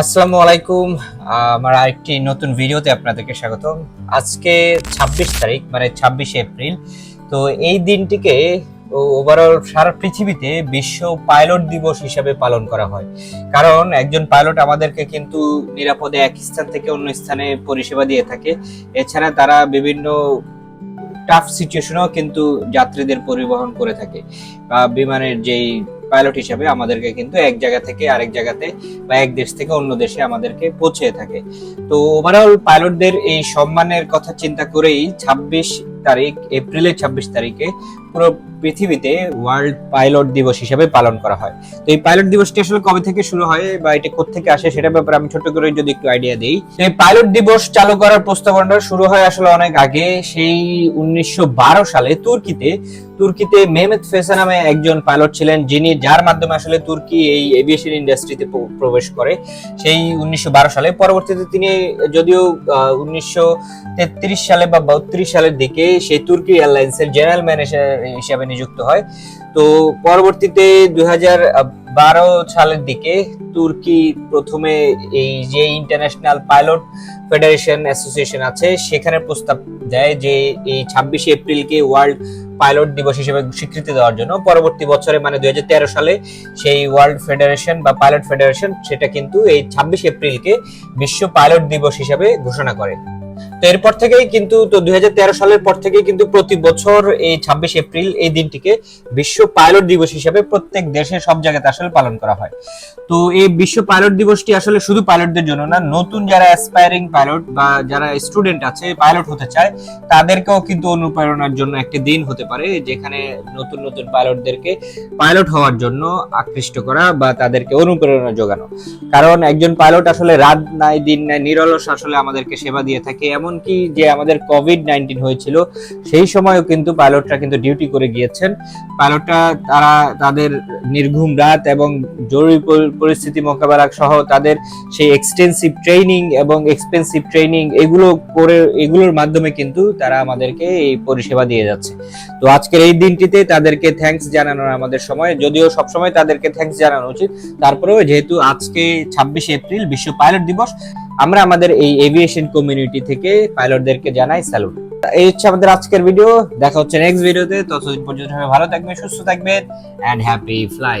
আসসালামু আলাইকুম। আমার আরেকটি নতুন ভিডিওতে আপনাদেরকে স্বাগতম। আজকে ২৬ তারিখ মানে ছাব্বিশে এপ্রিল। তো এই দিনটিকে ওভারঅল সারা পৃথিবীতে বিশ্ব পাইলট দিবস হিসাবে পালন করা হয়। কারণ একজন পাইলট আমাদেরকে কিন্তু নিরাপদে এক স্থান থেকে অন্য স্থানে পরিষেবা দিয়ে থাকে। এছাড়া তারা বিভিন্ন টাফ সিচুয়েশনেও কিন্তু যাত্রীদের পরিবহন করে থাকে। বা বিমানের যেই পাইলট হিসেবে আমাদেরকে কিন্তু এক জায়গা থেকে আরেক জায়গাতে বা এক দেশ থেকে অন্য দেশে আমাদেরকে পৌঁছে থাকে। তো ওভারঅল পাইলটদের এই সম্মানের কথা চিন্তা করেই ছাব্বিশ তারিখ, এপ্রিলের ছাব্বিশ তারিখে পুরো পৃথিবীতে ওয়ার্ল্ড পাইলট দিবস হিসেবে পালন করা হয়। তো এই পাইলট দিবসটি আসলে কবে থেকে শুরু হয় বা এটা থেকে আসে সেটা ব্যাপারে আমি ছোট করে যদি একটু আইডিয়া দিই। এই পাইলট দিবস চালু করার প্রস্তাবনা শুরু হয় আসলে অনেক আগে, সেই উনিশশো সালে তুর্কিতে। তুর্কিতে মেহমেদ ফেসা নামে একজন পাইলট ছিলেন যিনি, যার মাধ্যমে আসলে তুর্কি এই এভিয়েশন ইন্ডাস্ট্রিতে প্রবেশ করে। সেই উনিশশো বারো সালে। পরবর্তীতে তিনি যদিও উনিশশো তেত্রিশ সালে বা বত্রিশ সালের দিকে সেই তুর্কি এয়ারলাইন্সের জেনারেল ম্যানেজার হিসাবে নিযুক্ত হয়। তো পরবর্তীতে দুই সালের দিকে তুর্কি প্রথমে এই যে ইন্টারন্যাশনাল পাইলট ফেডারেশন অ্যাসোসিয়েশন আছে, সেখানে প্রস্তাব দেয় যে এই ছাব্বিশে এপ্রিলকে ওয়ার্ল্ড পাইলট দিবস হিসেবে স্বীকৃতি দেওয়ার জন্য। পরবর্তী বছরে মানে দুই হাজার তেরো সালে সেই ওয়ার্ল্ড ফেডারেশন বা পাইলট ফেডারেশন সেটা কিন্তু এই ছাব্বিশ এপ্রিলকে বিশ্ব পাইলট দিবস হিসেবে ঘোষণা করে। এরপর থেকেই কিন্তু, তো দুই হাজার তেরো সালের পর থেকেই কিন্তু প্রতি বছর এই ছাব্বিশ এপ্রিল এই দিনটিকে বিশ্ব পাইলট দিবস হিসেবে প্রত্যেক দেশের সব জায়গাতে আসলে পালন করা হয়। তো এই বিশ্ব পাইলট দিবসটি আসলে শুধু পাইলটদের জন্য না, নতুন যারা অ্যাসপায়ারিং পাইলট বা যারা স্টুডেন্ট আছে, পাইলট হতে চায়, তাদেরকেও কিন্তু অনুপ্রেরণার জন্য একটি দিন হতে পারে, যেখানে নতুন নতুন পাইলটদেরকে পাইলট হওয়ার জন্য আকৃষ্ট করা বা তাদেরকে অনুপ্রেরণা যোগানো। কারণ একজন পাইলট আসলে রাত নাই, দিন নাই, নিরলস আসলে আমাদেরকে সেবা দিয়ে থাকে এমনকি যে আমাদের কোভিড নাইন্টিন হয়েছিল, সেই সময়ও কিন্তু পাইলটরা কিন্তু ডিউটি করে গিয়েছেন। পাইলটরা তারা তাদের নির্ঘুম রাত এবং জরুরি পরিস্থিতি মোকাবেলা সহ তাদের সেই এক্সটেন্সিভ ট্রেনিং এবং এক্সপেন্সিভ ট্রেনিং এগুলো করে, এগুলোর মাধ্যমে কিন্তু তারা আমাদেরকে এই পরিষেবা দিয়ে যাচ্ছে। তো আজকের এই দিনটিতে তাদেরকে থ্যাঙ্কস জানানোর আমাদের সময়। যদিও সবসময় তাদেরকে থ্যাঙ্কস জানানো উচিত, তারপরেও যেহেতু আজকে ছাব্বিশে এপ্রিল, বিশ্ব পাইলট দিবস আমরা আমাদের এই এভিয়েশন কমিউনিটি থেকে পাইলটদেরকে জানাই স্যালুট এই হচ্ছে আমাদের আজকের ভিডিও দেখা হচ্ছে নেক্সট ভিডিওতে ততদিন পর্যন্ত ভালো থাকবেন, সুস্থ থাকবেন অ্যান্ড হ্যাপি ফ্লাই